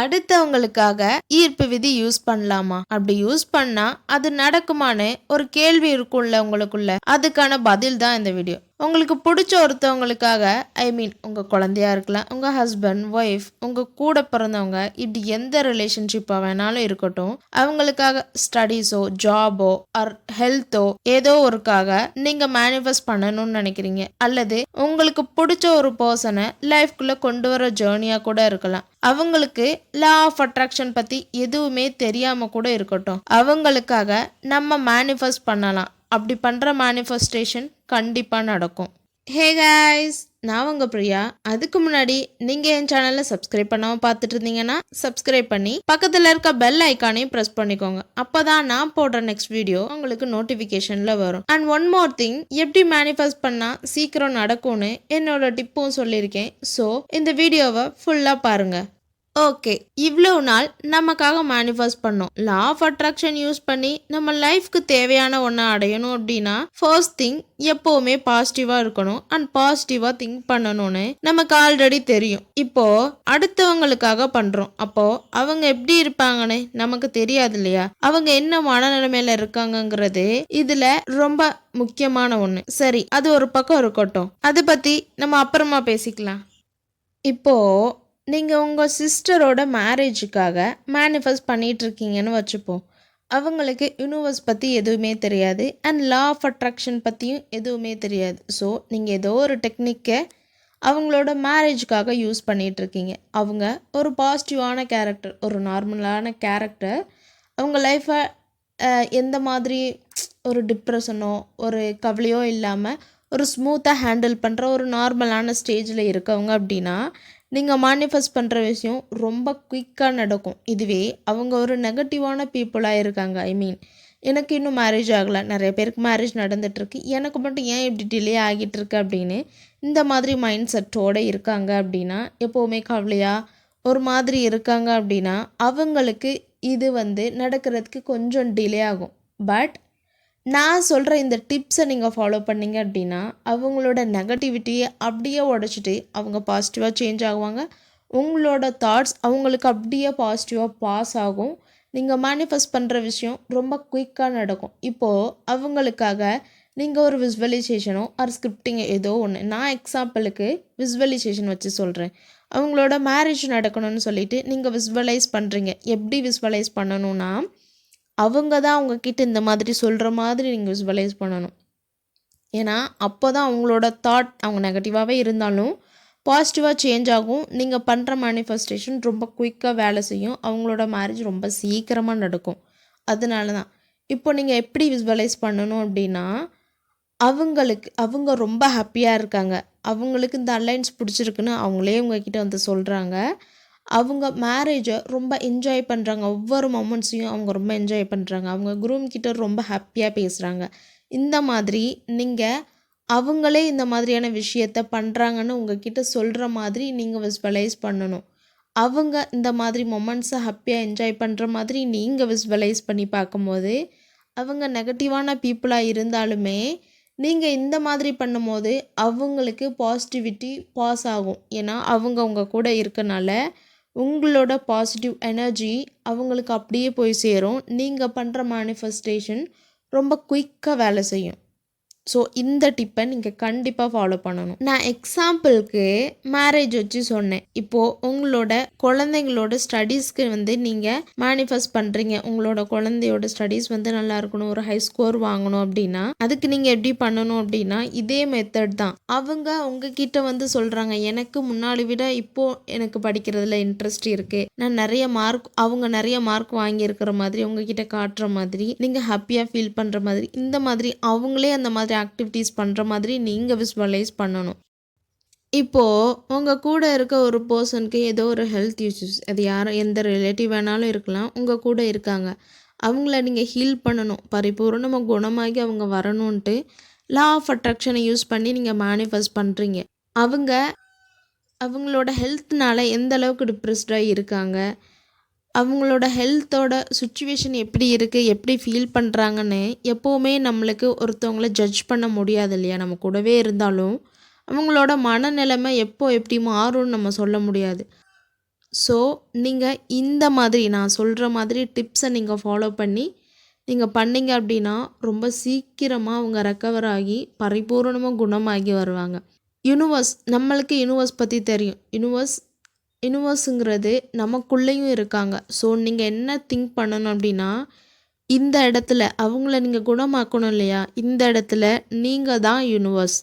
அடுத்தவங்களுக்காக ஈர்ப்பு விதி யூஸ் பண்ணலாமா? அப்படி யூஸ் பண்ணா அது நடக்குமான்னு ஒரு கேள்வி இருக்கும்ல உங்களுக்குள்ள. அதுக்கான பதில் தான் இந்த வீடியோ உங்களுக்கு பிடிச்ச ஒருத்தவங்களுக்காக ஐ மீன் உங்கள் குழந்தையா இருக்கலாம் உங்கள் ஹஸ்பண்ட் ஒய்ஃப் உங்கள் கூட பிறந்தவங்க இப்படி எந்த ரிலேஷன்ஷிப்பாக வேணாலும் இருக்கட்டும் அவங்களுக்காக ஸ்டடீஸோ ஜாபோ ஆர் ஹெல்த்தோ ஏதோ ஒருக்காக நீங்கள் மேனிஃபெஸ்ட் பண்ணணும்னு நினைக்கிறீங்க. அல்லது உங்களுக்கு பிடிச்ச ஒரு பர்சனை லைஃப்குள்ளே கொண்டு வர ஜேர்னியாக கூட இருக்கலாம். அவங்களுக்கு லா ஆஃப் அட்ராக்ஷன் பற்றி எதுவுமே தெரியாமல் கூட இருக்கட்டும். அவங்களுக்காக நம்ம மேனிஃபெஸ்ட் பண்ணலாம். அப்படி பண்ணுற மேனிஃபெஸ்டேஷன் கண்டிப்பாக நடக்கும். ஹே guys நான் உங்கள் பிரியா. அதுக்கு முன்னாடி நீங்கள் என் சேனலை சப்ஸ்கிரைப் பண்ணாமல் பார்த்துட்டு இருந்தீங்கன்னா சப்ஸ்கிரைப் பண்ணி பக்கத்தில் இருக்க பெல் ஐக்கானையும் ப்ரெஸ் பண்ணிக்கோங்க. அப்போ தான் நான் போடுற நெக்ஸ்ட் வீடியோ உங்களுக்கு நோட்டிஃபிகேஷனில் வரும். அண்ட் ஒன் மோர் திங் எப்படி மேனிஃபெஸ்ட் பண்ணால் சீக்கிரம் நடக்கும்னு என்னோட டிப்பும் சொல்லியிருக்கேன். ஸோ இந்த வீடியோவை ஃபுல்லாக பாருங்கள் ஓகே இவ்வளோ நாள் நமக்காக மேனிஃபெஸ்ட் பண்ணோம். லா ஆஃப் அட்ராக்ஷன் யூஸ் பண்ணி நம்ம லைஃப்க்கு தேவையான ஒன்றை அடையணும் அப்படின்னா ஃபர்ஸ்ட் திங் எப்போவுமே பாசிட்டிவாக இருக்கணும். அண்ட் பாசிட்டிவாக திங்க் பண்ணணும்னு நமக்கு ஆல்ரெடி தெரியும். இப்போ அடுத்தவங்களுக்காக பண்ணுறோம் அப்போ அவங்க எப்படி இருப்பாங்கன்னு நமக்கு தெரியாது இல்லையா? அவங்க என்ன மனநிலைமையில இருக்காங்கங்கிறது இதில் ரொம்ப முக்கியமான ஒன்று சரி அது ஒரு பக்கம் இருக்கட்டும். அதை பற்றி நம்ம அப்புறமா பேசிக்கலாம். இப்போது நீங்கள் உங்கள் சிஸ்டரோட மேரேஜுக்காக மேனிஃபெஸ்ட் பண்ணிகிட்ருக்கீங்கன்னு வச்சுப்போம். அவங்களுக்கு யூனிவர்ஸ் பற்றி எதுவுமே தெரியாது அண்ட் லா ஆஃப் அட்ராக்ஷன் பற்றியும் எதுவுமே தெரியாது. ஸோ நீங்கள் ஏதோ ஒரு டெக்னிக்கை அவங்களோட மேரேஜுக்காக யூஸ் பண்ணிகிட்ருக்கீங்க அவங்க ஒரு பாசிட்டிவான கேரக்டர் ஒரு நார்மலான கேரக்டர் அவங்க லைஃப்பை எந்த மாதிரி ஒரு டிப்ரெஷனோ ஒரு கவலையோ இல்லாமல் ஒரு ஸ்மூத்தாக ஹேண்டில் பண்ணுற ஒரு நார்மலான ஸ்டேஜில் இருக்கவங்க அப்படின்னா நீங்கள் மேனிஃபெஸ்ட் பண்ணுற விஷயம் ரொம்ப குயிக்காக நடக்கும். இதுவே அவங்க ஒரு நெகட்டிவான பீப்புளாக இருக்காங்க ஐ மீன் எனக்கு இன்னும் மேரேஜ் ஆகலை. நிறைய பேருக்கு மேரேஜ் நடந்துகிட்ருக்கு எனக்கு மட்டும் ஏன் இப்படி டிலே ஆகிட்டு இருக்கு அப்படின்னு இந்த மாதிரி மைண்ட் செட்டோடு இருக்காங்க அப்படின்னா எப்போவுமே கவலையாக ஒரு மாதிரி இருக்காங்க அப்படின்னா அவங்களுக்கு இது வந்து நடக்கிறதுக்கு கொஞ்சம் டிலே ஆகும். பட் நான் சொல்கிற இந்த டிப்ஸை நீங்கள் ஃபாலோ பண்ணிங்க அப்படின்னா அவங்களோட நெகட்டிவிட்டியை அப்படியே உடச்சிட்டு அவங்க பாசிட்டிவாக சேஞ்ச் ஆகுவாங்க. உங்களோட தாட்ஸ் அவங்களுக்கு அப்படியே பாசிட்டிவாக பாஸ் ஆகும். நீங்கள் மேனிஃபெஸ்ட் பண்ணுற விஷயம் ரொம்ப குயிக்காக நடக்கும். இப்போது அவங்களுக்காக நீங்கள் ஒரு விஸ்வலைசேஷனோ ஆர் ஸ்கிரிப்டிங் ஏதோ ஒன்று நான் எக்ஸாம்பிளுக்கு விஸ்வலைசேஷன் வச்சு சொல்கிறேன் அவங்களோட மேரேஜ் நடக்கணும்னு சொல்லிட்டு நீங்கள் விஸ்வலைஸ் பண்ணுறீங்க எப்படி விஸ்வலைஸ் பண்ணணும்னா அவங்க தான் அவங்கக்கிட்ட இந்த மாதிரி சொல்கிற மாதிரி நீங்கள் விஸ்வலைஸ் பண்ணணும். ஏன்னா அப்போ தான் அவங்களோட தாட் அவங்க நெகட்டிவாகவே இருந்தாலும் பாசிட்டிவாக சேஞ்ச் ஆகும். நீங்கள் பண்ணுற மேனிஃபெஸ்டேஷன் ரொம்ப குயிக்காக வேலை செய்யும். அவங்களோட மேரேஜ் ரொம்ப சீக்கிரமாக நடக்கும். அதனால தான் இப்போ நீங்கள் எப்படி விஸ்வலைஸ் பண்ணணும் அப்படின்னா அவங்களுக்கு அவங்க ரொம்ப ஹாப்பியாக இருக்காங்க. அவங்களுக்கு இந்த அலைன்ஸ் பிடிச்சிருக்குன்னு அவங்களே உங்ககிட்ட வந்து சொல்கிறாங்க அவங்க மேரேஜை ரொம்ப என்ஜாய் பண்ணுறாங்க ஒவ்வொரு மொமெண்ட்ஸையும் அவங்க ரொம்ப என்ஜாய் பண்ணுறாங்க அவங்க குரூம் கிட்ட ரொம்ப ஹாப்பியாக பேசுகிறாங்க இந்த மாதிரி நீங்கள் அவங்களே இந்த மாதிரியான விஷயத்த பண்ணுறாங்கன்னு உங்ககிட்ட சொல்கிற மாதிரி நீங்கள் விஸ்வலைஸ் பண்ணணும். அவங்க இந்த மாதிரி மொமெண்ட்ஸை ஹாப்பியாக என்ஜாய் பண்ணுற மாதிரி நீங்கள் விஸ்வலைஸ் பண்ணி பார்க்கும்போது அவங்க நெகட்டிவான பீப்புளாக இருந்தாலுமே நீங்கள் இந்த மாதிரி பண்ணும்போது அவங்களுக்கு பாசிட்டிவிட்டி பாஸ் ஆகும். ஏன்னா அவங்க உங்கள் கூட இருக்கனால உங்களோட பாசிட்டிவ் எனர்ஜி அவங்களுக்கு அப்படியே போய் சேரும். நீங்கள் பண்ணுற மேனிஃபெஸ்டேஷன் ரொம்ப குயிக்காக வேலை செய்யும். ஸோ இந்த டிப்பை நீங்கள் கண்டிப்பாக ஃபாலோ பண்ணணும். நான் எக்ஸாம்பிளுக்கு மேரேஜ் வச்சு சொன்னேன். இப்போது உங்களோட குழந்தைங்களோட ஸ்டடீஸ்க்கு வந்து நீங்கள் மேனிஃபெஸ்ட் பண்ணுறீங்க உங்களோட குழந்தையோட ஸ்டடீஸ் வந்து நல்லா இருக்கணும். ஒரு ஹை ஸ்கோர் வாங்கணும் அப்படின்னா அதுக்கு நீங்கள் எப்படி பண்ணணும் அப்படின்னா இதே மெத்தட் தான். அவங்க உங்ககிட்ட வந்து சொல்கிறாங்க எனக்கு முன்னாடி விட இப்போது எனக்கு படிக்கிறதுல இன்ட்ரெஸ்ட் இருக்குது நான் நிறைய மார்க் அவங்க நிறைய மார்க் வாங்கியிருக்கிற மாதிரி உங்ககிட்ட காட்டுற மாதிரி நீங்கள் ஹாப்பியாக ஃபீல் பண்ணுற மாதிரி இந்த மாதிரி அவங்களே அந்த மாதிரி ஆக்டிவிட்டீஸ் பண்ணுற மாதிரி நீங்கள் விஸ்வலைஸ் பண்ணணும். இப்போது உங்கள் கூட இருக்க ஒரு பர்சனுக்கு ஏதோ ஒரு ஹெல்த் இஷ்யூஸ் அது யாரும் எந்த ரிலேட்டிவ் வேணாலும் இருக்கலாம் உங்கள் கூட இருக்காங்க. அவங்கள நீங்கள் ஹீல் பண்ணணும். பரிபூர்ணமாக குணமாகி அவங்க வரணுன்ட்டு லா ஆஃப் அட்ராக்ஷனை யூஸ் பண்ணி நீங்கள் மேனிஃபெஸ்ட் பண்ணுறீங்க அவங்க அவங்களோட ஹெல்த்னால எந்த அளவுக்கு டிப்ரெஸ்டாக இருக்காங்க? அவங்களோட ஹெல்த்தோட சுச்சுவேஷன் எப்படி இருக்குது எப்படி ஃபீல் பண்ணுறாங்கன்னு எப்போவுமே நம்மளுக்கு ஒருத்தவங்கள ஜட்ஜ் பண்ண முடியாது இல்லையா? நம்ம கூடவே இருந்தாலும் அவங்களோட மனநிலைமை எப்போ எப்படி மாறும்னு நம்ம சொல்ல முடியாது. ஸோ நீங்கள் இந்த மாதிரி நான் சொல்கிற மாதிரி டிப்ஸை நீங்கள் ஃபாலோ பண்ணி நீங்கள் பண்ணீங்க அப்படின்னா ரொம்ப சீக்கிரமாக அவங்க ரெக்கவர் ஆகி பரிபூர்ணமாக குணமாகி வருவாங்க. யூனிவர்ஸ் நம்மளுக்கு யூனிவர்ஸ் பற்றி தெரியும். யூனிவர்ஸ் யூனிவர்ஸுங்கிறது நமக்குள்ளேயும் இருக்காங்க. ஸோ நீங்கள் என்ன திங்க் பண்ணணும் அப்படின்னா இந்த இடத்துல அவங்கள நீங்கள் குணமாக்கணும் இல்லையா? இந்த இடத்துல நீங்கள் தான் யூனிவர்ஸ்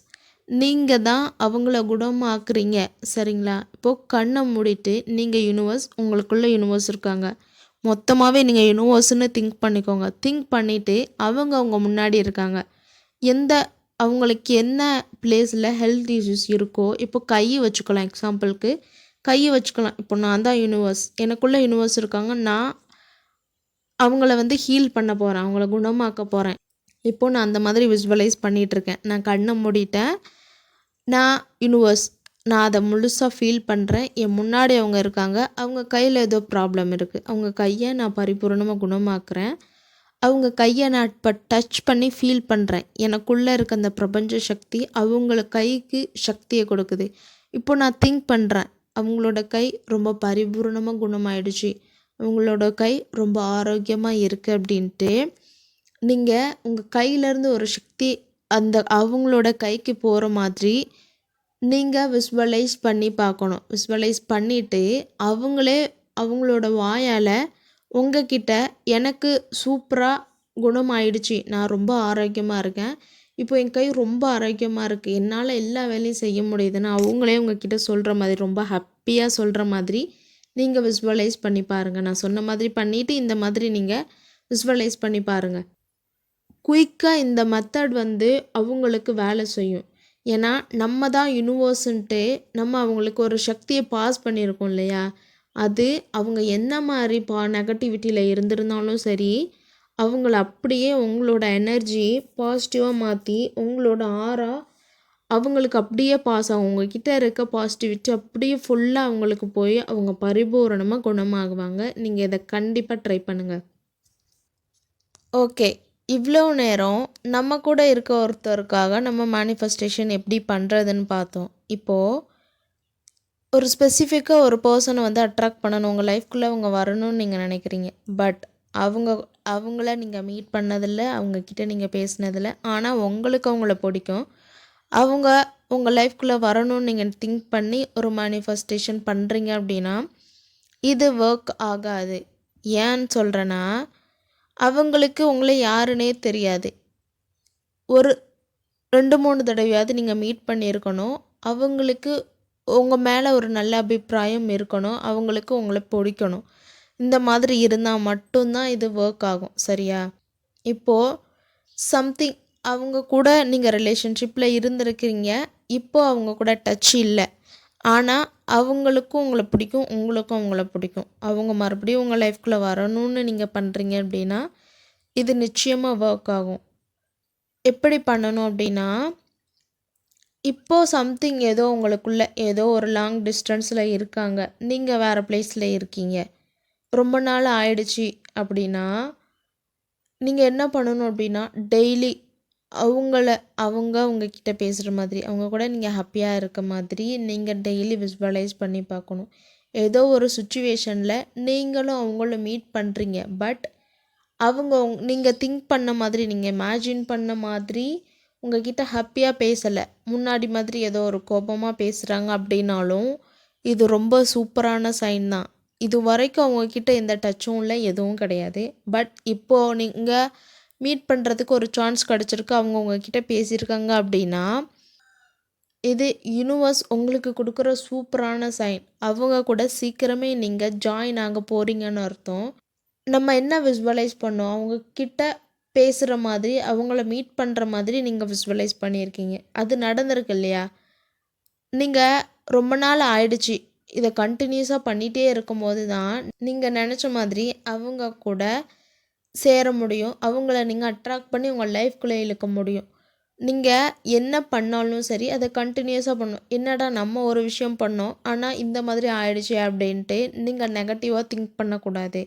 நீங்கள் தான் அவங்கள குணமாக்குறீங்க. சரிங்களா? இப்போது கண்ணை மூடிட்டு நீங்கள் யூனிவர்ஸ் உங்களுக்குள்ள யூனிவர்ஸ் இருக்காங்க. மொத்தமாகவே நீங்கள் யூனிவர்ஸ்னு திங்க் பண்ணிக்கோங்க. திங்க் பண்ணிவிட்டு அவங்க அவங்க முன்னாடி இருக்காங்க. எந்த அவங்களுக்கு என்ன பிளேஸில் ஹெல்த் இஷ்யூஸ் இருக்கோ இப்போ கை வச்சுக்கலாம் எக்ஸாம்பிளுக்கு கையை வச்சுக்கலாம். இப்போ நான் தான் யூனிவர்ஸ் எனக்குள்ளே யூனிவர்ஸ் இருக்காங்க. நான் அவங்கள வந்து ஹீல் பண்ண போகிறேன் அவங்கள குணமாக்க போகிறேன் இப்போது நான் அந்த மாதிரி விஜுவலைஸ் பண்ணிகிட்ருக்கேன் நான் கண்ணை மூடிட்டேன். நான் யூனிவர்ஸ் நான் அதை முழுசாக ஃபீல் பண்ணுறேன் என் முன்னாடி அவங்க இருக்காங்க. அவங்க கையில் ஏதோ ப்ராப்ளம் இருக்குது அவங்க கையை நான் பரிபூர்ணமாக குணமாக்குறேன். அவங்க கையை நான் இப்போ டச் பண்ணி ஃபீல் பண்ணுறேன் எனக்குள்ளே இருக்க அந்த பிரபஞ்ச சக்தி அவங்கள கைக்கு சக்தியை கொடுக்குது. இப்போ நான் திங்க் பண்ணுறேன் அவங்களோட கை ரொம்ப பரிபூர்ணமாக குணமாயிடுச்சு. அவங்களோட கை ரொம்ப ஆரோக்கியமாக இருக்குது அப்படின்ட்டு நீங்கள் உங்கள் கையிலேருந்து ஒரு சக்தி அந்த அவங்களோட கைக்கு போகிற மாதிரி நீங்கள் விஸ்வலைஸ் பண்ணி பார்க்கணும். விஸ்வலைஸ் பண்ணிவிட்டு அவங்களே அவங்களோட வாயால் உங்ககிட்ட எனக்கு சூப்பராக குணமாயிடுச்சு. நான் ரொம்ப ஆரோக்கியமாக இருக்கேன். இப்போ என் கை ரொம்ப ஆரோக்கியமாக இருக்குது என்னால் எல்லா வேலையும் செய்ய முடியுதுன்னு அவங்களே உங்ககிட்ட சொல்கிற மாதிரி ரொம்ப ஹாப்பியாக சொல்கிற மாதிரி நீங்கள் விஸ்வலைஸ் பண்ணி பாருங்கள் நான் சொன்ன மாதிரி பண்ணிவிட்டு இந்த மாதிரி நீங்கள் விஸ்வலைஸ் பண்ணி பாருங்கள் குயிக்காக இந்த மெத்தட் வந்து அவங்களுக்கு வேலை செய்யும். ஏன்னா நம்ம தான் யூனிவர்ஸுன்ட்டு நம்ம அவங்களுக்கு ஒரு சக்தியை பாஸ் பண்ணியிருக்கோம் இல்லையா? அது அவங்க என்ன மாதிரி பா நெகட்டிவிட்டியில் இருந்திருந்தாலும் சரி அவங்கள அப்படியே உங்களோட எனர்ஜி பாசிட்டிவாக மாற்றி உங்களோட ஆறா அவங்களுக்கு அப்படியே பாஸ் ஆகும் உங்ககிட்ட இருக்க பாசிட்டிவிட்டி அப்படியே ஃபுல்லாக அவங்களுக்கு போய் அவங்க பரிபூரணமாக குணமாகுவாங்க. நீங்கள் இதை கண்டிப்பாக ட்ரை பண்ணுங்கள் ஓகே இவ்வளோ நேரம் நம்ம கூட இருக்க ஒருத்தருக்காக நம்ம மேனிஃபெஸ்டேஷன் எப்படி பண்ணுறதுன்னு பார்த்தோம். இப்போது ஒரு ஸ்பெசிஃபிக்காக ஒரு பர்சனை வந்து அட்ராக்ட் பண்ணணும். உங்கள் லைஃப்குள்ளே அவங்க வரணும்னு நீங்கள் நினைக்கிறீங்க. பட் அவங்க அவங்கள நீங்கள் மீட் பண்ணதில்ல அவங்கக்கிட்ட நீங்கள் பேசினதில்ல. ஆனால் உங்களுக்கு அவங்கள பிடிக்கும். அவங்க உங்கள் லைஃப்குள்ளே வரணும்னு நீங்கள் திங்க் பண்ணி ஒரு மேனிஃபெஸ்டேஷன் பண்ணுறீங்க அப்படின்னா இது ஒர்க் ஆகாது. ஏன்னு சொல்கிறேன்னா அவங்களுக்கு உங்களை யாருன்னே தெரியாது. ஒரு ரெண்டு மூணு தடவையாவது நீங்கள் மீட் பண்ணியிருக்கணும். அவங்களுக்கு உங்கள் மேலே ஒரு நல்ல அபிப்பிராயம் இருக்கணும். அவங்களுக்கு உங்களை பிடிக்கணும். இந்த மாதிரி இருந்தால் மட்டும்தான் இது ஒர்க் ஆகும் சரியா? இப்போது சம்திங் அவங்க கூட நீங்கள் ரிலேஷன்ஷிப்பில் இருந்திருக்கிறீங்க இப்போ அவங்க கூட டச் இல்லை. ஆனால் அவங்களுக்கும் உங்களை பிடிக்கும் உங்களுக்கும் அவங்கள பிடிக்கும். அவங்க மறுபடியும் உங்கள் லைஃப்குள்ளே வரணும்னு நீங்கள் பண்ணுறீங்க அப்படின்னா இது நிச்சயமாக ஒர்க் ஆகும். எப்படி பண்ணணும் அப்படின்னா இப்போது சம்திங் ஏதோ உங்களுக்குள்ள ஏதோ ஒரு லாங் டிஸ்டன்ஸில் இருக்காங்க. நீங்கள் வேறு பிளேஸில் இருக்கீங்க. ரொம்ப நாள் ஆயிடுச்சு அப்படின்னா நீங்கள் என்ன பண்ணணும் அப்படின்னா டெய்லி அவங்கள அவங்க உங்ககிட்ட பேசுகிற மாதிரி அவங்க கூட நீங்கள் ஹாப்பியாக இருக்க மாதிரி நீங்கள் டெய்லி விஸ்வலைஸ் பண்ணி பார்க்கணும். ஏதோ ஒரு சுச்சுவேஷனில் நீங்களும் அவங்கள மீட் பண்ணுறீங்க பட் அவங்க நீங்கள் திங்க் பண்ண மாதிரி நீங்கள் இமேஜின் பண்ண மாதிரி உங்ககிட்ட ஹாப்பியாக பேசலை. முன்னாடி மாதிரி ஏதோ ஒரு கோபமாக பேசுகிறாங்க அப்படின்னாலும் இது ரொம்ப சூப்பரான சைன் தான். இது வரைக்கும் அவங்கக்கிட்ட எந்த டச்சும் இல்லை எதுவும் கிடையாது. பட் இப்போது நீங்கள் மீட் பண்ணுறதுக்கு ஒரு சான்ஸ் கிடச்சிருக்கு அவங்க உங்ககிட்ட பேசியிருக்காங்க அப்படின்னா இது யூனிவர்ஸ் உங்களுக்கு கொடுக்குற சூப்பரான சைன் அவங்க கூட சீக்கிரமே நீங்கள் ஜாயின் ஆக போகிறீங்கன்னு அர்த்தம். நம்ம என்ன விஸ்வலைஸ் பண்ணோம்? அவங்க கிட்ட பேசுகிற மாதிரி அவங்கள மீட் பண்ணுற மாதிரி நீங்கள் விஸ்வலைஸ் பண்ணியிருக்கீங்க. அது நடந்திருக்கு இல்லையா? நீங்கள் ரொம்ப நாள் ஆயிடுச்சு இதை கண்டினியூஸாக பண்ணிகிட்டே இருக்கும்போது தான் நீங்கள் நினச்ச மாதிரி அவங்க கூட சேர முடியும். அவங்கள நீங்கள் அட்ராக்ட் பண்ணி உங்கள் லைஃப்குள்ளே இழுக்க முடியும். நீங்கள் என்ன பண்ணாலும் சரி அதை கண்டினியூஸாக பண்ணணும் என்னடா நம்ம ஒரு விஷயம் பண்ணோம் ஆனால் இந்த மாதிரி ஆயிடுச்சு அப்படின்ட்டு நீங்கள் நெகட்டிவாக திங்க் பண்ணக்கூடாது.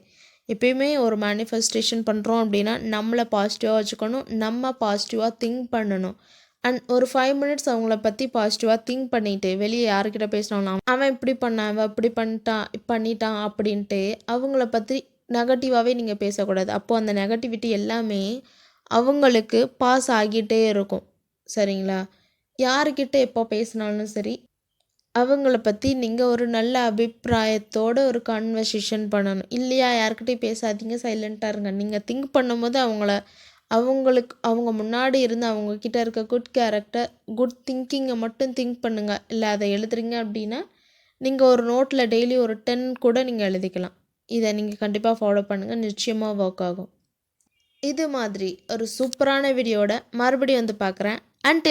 எப்பயுமே ஒரு மேனிஃபெஸ்டேஷன் பண்ணுறோம் அப்படின்னா நம்மளை பாசிட்டிவாக வச்சுக்கணும் நம்ம பாசிட்டிவாக திங்க் பண்ணணும். அண்ட் ஒரு ஃபைவ் மினிட்ஸ் அவங்கள பற்றி பாசிட்டிவாக திங்க் பண்ணிவிட்டு வெளியே யாருக்கிட்ட பேசினாலும் அவன் இப்படி பண்ணான் அவன் இப்படி பண்ணிட்டான் பண்ணிட்டான் அப்படின்ட்டு அவங்கள பற்றி நெகட்டிவாகவே நீங்கள் பேசக்கூடாது. அப்போது அந்த நெகட்டிவிட்டி எல்லாமே அவங்களுக்கு பாஸ் ஆகிட்டே இருக்கும். சரிங்களா? யாருக்கிட்ட எப்போ பேசினாலும் சரி அவங்கள பற்றி நீங்கள் ஒரு நல்ல அபிப்பிராயத்தோட ஒரு கான்வர்சேஷன் பண்ணணும். இல்லையா? யார்கிட்டயும் பேசாதீங்க சைலண்ட்டாக இருங்க. நீங்கள் திங்க் பண்ணும்போது அவங்கள அவங்களுக்கு அவங்க முன்னாடி இருந்து அவங்கக்கிட்ட இருக்க குட் கேரக்டர் குட் திங்கிங்கை மட்டும் திங்க் பண்ணுங்கள் இல்லை அதை எழுதுறீங்க அப்படின்னா நீங்கள் ஒரு நோட்டில் டெய்லி ஒரு டென் கூட நீங்கள் எழுதிக்கலாம். இதை நீங்கள் கண்டிப்பாக ஃபாலோ பண்ணுங்கள் நிச்சயமாக ஒர்க் ஆகும். இது மாதிரி ஒரு சூப்பரான வீடியோட மறுபடியும் வந்து பார்க்குறேன். அன்டில்